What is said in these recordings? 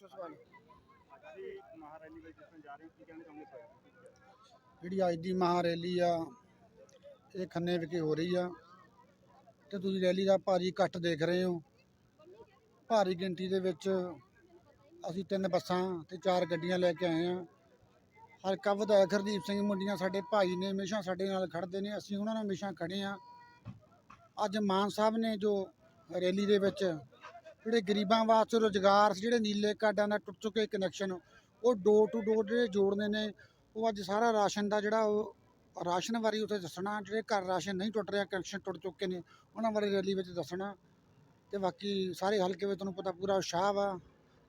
ਪੁੱਛੋ ਸਵਾਲ। ਮਹਾਰੈਲੀ ਵਿੱਚ ਜਿਸ ਜਾ ਰਹੇ ਕੀ ਕਹਿਣਾ ਚਾਹੁੰਦੇ ਸਰ ਜਿਹੜੀ ਅੱਜ ਦੀ ਮਹਾ ਰੈਲੀ ਆ, ਇਹ ਖੰਨੇ ਵਿਖੇ ਹੋ ਰਹੀ ਆ। ਤੇ ਤੁਸੀਂ ਰੈਲੀ ਦਾ ਭਾਰੀ ਇਕੱਠ ਦੇਖ ਰਹੇ ਹੋ। ਭਾਰੀ ਗਿਣਤੀ ਦੇ ਵਿੱਚ ਅਸੀਂ ਤਿੰਨ ਬੱਸਾਂ ਤੇ ਚਾਰ ਗੱਡੀਆਂ ਲੈ ਕੇ ਆਏ ਆ। ਹਲਕਾ ਵਿਧਾਇਕ ਹਰਦੀਪ ਸਿੰਘ ਮੁੰਡੀਆਂ ਸਾਡੇ ਭਾਈ ਨੇ, ਹਮੇਸ਼ਾ ਸਾਡੇ ਨਾਲ ਖੜਦੇ ਨੇ। ਅਸੀਂ ਉਹਨਾਂ ਨਾਲ ਹਮੇਸ਼ਾ ਖੜੇ ਆ। ਅੱਜ ਮਾਨ ਸਾਹਿਬ ਨੇ ਜੋ ਰੈਲੀ ਦੇ ਵਿੱਚ ਜਿਹੜੇ ਗਰੀਬਾਂ ਵਾਸਤੇ ਰੁਜ਼ਗਾਰ ਜਿਹੜੇ ਨੀਲੇ ਕਾਰਡਾਂ ਨਾਲ ਟੁੱਟ ਚੁੱਕੇ ਕਨੈਕਸ਼ਨ ਉਹ ਡੋਰ ਟੂ ਡੋਰ ਜਿਹੜੇ ਜੋੜਨੇ ਨੇ, ਉਹ ਅੱਜ ਸਾਰਾ ਰਾਸ਼ਨ ਦਾ ਜਿਹੜਾ ਉਹ ਰਾਸ਼ਨ ਬਾਰੇ ਉੱਥੇ ਦੱਸਣਾ, ਜਿਹੜੇ ਘਰ ਰਾਸ਼ਨ ਨਹੀਂ ਟੁੱਟ ਰਿਹਾ ਕਨੈਕਸ਼ਨ ਟੁੱਟ ਚੁੱਕੇ ਨੇ, ਉਹਨਾਂ ਬਾਰੇ ਰੈਲੀ ਵਿੱਚ ਦੱਸਣਾ ਤੇ ਬਾਕੀ ਸਾਰੇ ਹਲਕੇ ਵਿੱਚ ਤੁਹਾਨੂੰ ਪਤਾ ਪੂਰਾ ਉਤਸ਼ਾਹ ਵਾ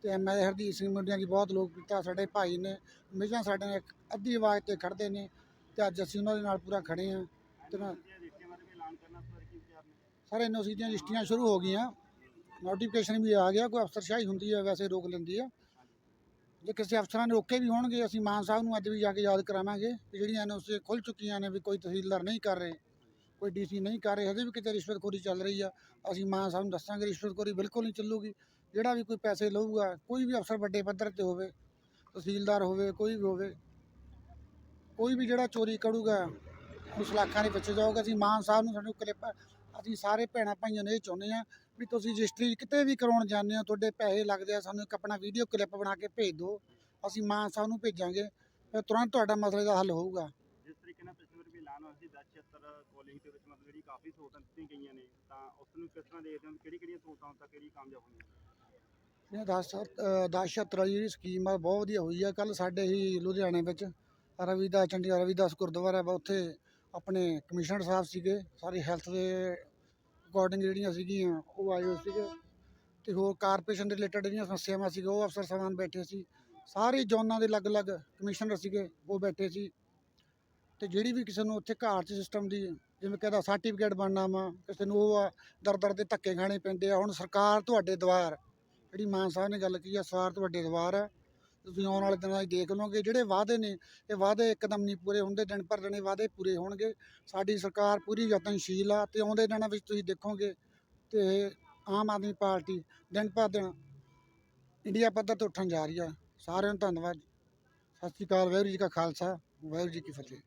ਤੇ ਐਮਐਲਏ ਹਰਦੀਪ ਸਿੰਘ ਮੁੰਡਿਆਂ ਦੀ ਬਹੁਤ ਲੋਕ ਕੀਤਾ ਸਾਡੇ ਭਾਈ ਨੇ, ਹਮੇਸ਼ਾ ਸਾਡੇ ਨਾਲ ਇੱਕ ਅੱਧੀ ਆਵਾਜ਼ ਤੇ ਖੜਦੇ ਨੇ ਤੇ ਅੱਜ ਅਸੀਂ ਉਹਨਾਂ ਦੇ ਨਾਲ ਪੂਰਾ ਖੜੇ ਆ ਤੇ ਸਰ ਕੀ ਵਿਚਾਰ ਨੇ ਸਾਰੇ ਐਨਓਸੀ ਦੀਆਂ ਲਿਸਟੀਆਂ ਸ਼ੁਰੂ ਹੋ ਗਈਆਂ। ਨੋਟੀਫਿਕੇਸ਼ਨ ਵੀ ਆ ਗਿਆ, ਕੋਈ ਅਫਸਰਸ਼ਾਹੀ ਹੁੰਦੀ ਹੈ ਵੈਸੇ ਰੋਕ ਲੈਂਦੀ ਆ। ਜੇ ਕਿਸੇ ਅਫਸਰਾਂ ਨੇ ਰੋਕੇ ਵੀ ਹੋਣਗੇ, ਅਸੀਂ ਮਾਨ ਸਾਹਿਬ ਨੂੰ ਅੱਜ ਵੀ ਜਾ ਕੇ ਯਾਦ ਕਰਾਵਾਂਗੇ ਕਿ ਜਿਹੜੀਆਂ ਨੇ ਉਸੇ ਖੁੱਲ ਚੁੱਕੀਆਂ ਨੇ ਵੀ ਕੋਈ ਤਹਿਸੀਲਦਾਰ ਨਹੀਂ ਕਰ ਰਹੇ, ਕੋਈ ਡੀਸੀ ਨਹੀਂ ਕਰ ਰਹੇ, ਹਜੇ ਵੀ ਕਿਤੇ ਰਿਸ਼ਵਤਖੋਰੀ ਚੱਲ ਰਹੀ ਆ, ਅਸੀਂ ਮਾਨ ਸਾਹਿਬ ਨੂੰ ਦੱਸਾਂਗੇ ਰਿਸ਼ਵਤਖੋਰੀ ਬਿਲਕੁਲ ਨਹੀਂ ਚੱਲੂਗੀ। ਜਿਹੜਾ ਵੀ ਕੋਈ ਪੈਸੇ ਲਊਗਾ, ਕੋਈ ਵੀ ਅਫਸਰ ਵੱਡੇ ਪੱਧਰ ਤੇ ਹੋਵੇ, ਤਹਿਸੀਲਦਾਰ ਹੋਵੇ, ਕੋਈ ਵੀ ਹੋਵੇ, ਕੋਈ ਵੀ ਜਿਹੜਾ ਚੋਰੀ ਕਰੂਗਾ, ਉਸ ਲੱਖਾਂ ਦੇ ਪਿੱਛੇ ਜਾਊਗਾ, ਅਸੀਂ ਮਾਨ ਸਾਹਿਬ ਨੂੰ ਸਾਨੂੰ ਕਲਿੱਪ ਅਸੀਂ ਸਾਰੇ ਭੈਣਾਂ ਭਾਈਆਂ ਨੇ ਇਹ ਚਾਹੁੰਦੇ ਆ ਵੀ ਤੁਸੀਂ ਰਜਿਸਟਰੀ ਕਿਤੇ ਵੀ ਕਰਾਉਣ ਜਾਂਦੇ ਹੋ ਤੁਹਾਡੇ ਪੈਸੇ ਲੱਗਦੇ ਆ ਸਾਨੂੰ ਇੱਕ ਆਪਣਾ ਵੀਡੀਓ ਕਲਿੱਪ ਬਣਾ ਕੇ ਭੇਜ ਦਿਓ। ਅਸੀਂ ਮਾਨ ਸਾਹਿਬ ਨੂੰ ਭੇਜਾਂਗੇ ਫਿਰ ਤੁਰੰਤ ਤੁਹਾਡਾ ਮਸਲੇ ਦਾ ਹੱਲ ਹੋਊਗਾ। ਜਿਸ ਤਰੀਕੇ ਨਾਲ ਪਿਛਲੇ ਵਾਰ ਵੀ ਐਲਾਨ ਹੋਇਆ ਸੀ 1076 ਕਾਲਿੰਗ ਦੇ ਵਿੱਚ ਮਤਲਬ ਜਿਹੜੀ ਕਾਫੀ ਸਹੂਲਤਾਂ ਦਿੱਤੀਆਂ ਗਈਆਂ ਨੇ ਤਾਂ ਉਸ ਨੂੰ ਕਿਸ ਤਰ੍ਹਾਂ ਦੇਖਦੇ ਹੋ ਕਿਹੜੀ ਕਿਹੜੀਆਂ ਸਹੂਲਤਾਂ ਹੁਣ ਤੱਕ ਜਿਹੜੀ ਕਾਮਯਾਬ ਹੋਈਆਂ? ਇਹ 10 10 ਜਿਹੜੀ ਸਕੀਮ ਆ ਬਹੁਤ ਵਧੀਆ ਹੋਈ ਆ। ਕੱਲ ਸਾਡੇ ਹੀ ਲੁਧਿਆਣੇ ਵਿੱਚ ਰਵੀਦਾਸ ਚੰਡੀਗੜ੍ਹ ਰਵੀਦਾਸ ਗੁਰਦੁਆਰਾ ਵਾ ਉੱਥੇ ਆਪਣੇ ਕਮਿਸ਼ਨਰ ਸਾਹਿਬ ਸੀਗੇ ਸਾਰੇ ਹੈਲਥ ਦੇ ਅਕੋਰਡਿੰਗ ਜਿਹੜੀਆਂ ਸੀਗੀਆਂ, ਉਹ ਆਏ ਹੋਏ ਸੀਗੇ। ਤੇ ਹੋਰ ਕਾਰਪੋਰੇਸ਼ਨ ਦੇ ਰਿਲੇਟਡ ਜਿਹੜੀਆਂ ਸਮੱਸਿਆਵਾਂ ਸੀਗੀਆਂ, ਉਹ ਅਫਸਰ ਸਮਾਨ ਬੈਠੇ ਸੀ। ਸਾਰੇ ਜ਼ੋਨਾਂ ਦੇ ਅਲੱਗ-ਅਲੱਗ ਕਮਿਸ਼ਨਰ ਸੀਗੇ, ਉਹ ਬੈਠੇ ਸੀ। ਤੇ ਜਿਹੜੀ ਵੀ ਕਿਸੇ ਨੂੰ ਉੱਥੇ ਘਾਟ ਸਿਸਟਮ ਦੀ, ਜਿਵੇਂ ਕਹਿੰਦਾ ਸਰਟੀਫਿਕੇਟ ਬਣਨਾ ਵਾ, ਕਿਸੇ ਨੂੰ ਉਹ ਆ ਦਰ ਦਰ ਦੇ ਧੱਕੇ ਖਾਣੇ ਪੈਂਦੇ ਆ। ਹੁਣ ਸਰਕਾਰ ਤੁਹਾਡੇ ਦੁਆਰ ਜਿਹੜੀ ਮਾਨ ਸਾਹਿਬ ਨੇ ਗੱਲ ਕੀਤੀ ਆ, ਸਰਕਾਰ ਤੁਹਾਡੇ ਦੁਆਰ ਹੈ ਤੁਸੀਂ ਆਉਣ ਵਾਲੇ ਦਿਨਾਂ 'ਚ ਦੇਖ ਲਓਗੇ, ਜਿਹੜੇ ਵਾਅਦੇ ਨੇ, ਇਹ ਵਾਅਦੇ ਇੱਕਦਮ ਨਹੀਂ ਪੂਰੇ ਹੁੰਦੇ, ਦਿਨ ਪਰ ਦਿਨ ਇਹ ਵਾਅਦੇ ਪੂਰੇ ਹੋਣਗੇ। ਸਾਡੀ ਸਰਕਾਰ ਪੂਰੀ ਯਤਨਸ਼ੀਲ ਆ ਤੇ ਆਉਂਦੇ ਦਿਨਾਂ ਵਿੱਚ ਤੁਸੀਂ ਦੇਖੋਗੇ ਤੇ ਆਮ ਆਦਮੀ ਪਾਰਟੀ ਦਿਨ ਪਰ ਦਿਨ ਇੰਡੀਆ ਪੱਧਰ ਤੇ ਉੱਠਣ ਜਾ ਰਹੀ ਆ। ਸਾਰਿਆਂ ਨੂੰ ਧੰਨਵਾਦ। ਸਤਿ ਸ਼੍ਰੀ ਅਕਾਲ, ਵਾਹਿਗੁਰੂ ਜੀ ਕਾ ਖਾਲਸਾ, ਵਾਹਿਗੁਰੂ ਜੀ ਕੀ ਫਤਿਹ।